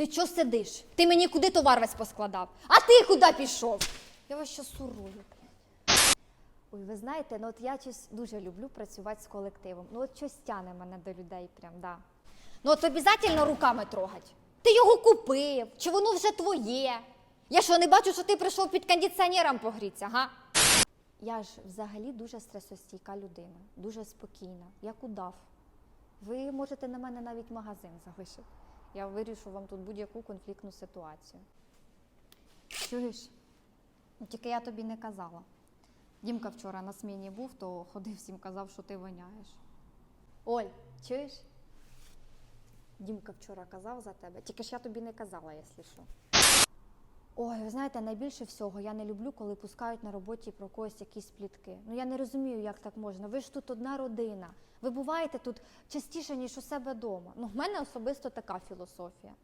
Ти чо сидиш? Ти мені куди товар весь поскладав? А ти куди пішов? Я вас ще сурую. Ой, ви знаєте, ну от я щось дуже люблю працювати з колективом. Ну от щось тяне мене до людей прям, да. Ну от обов'язково руками трогать. Ти його купив, чи воно вже твоє? Я що, не бачу, що ти прийшов під кондиціонером погрітися, га? Я ж взагалі дуже стресостійка людина, дуже спокійна, як удав. Ви можете на мене навіть магазин залишити. Я вирішу вам тут будь-яку конфліктну ситуацію. Чуєш? Ну, Тільки я тобі не казала. Дімка вчора на сміні був, то ходив всім казав, що ти воняєш. Оль, чуєш? Дімка вчора казав за тебе, тільки ж я тобі не казала, якщо що. Знаєте, найбільше всього я не люблю, коли пускають на роботі про когось якісь плітки. Ну я не розумію, як так можна. Ви ж тут одна родина. Ви буваєте тут частіше, ніж у себе вдома. Ну, в мене особисто така філософія.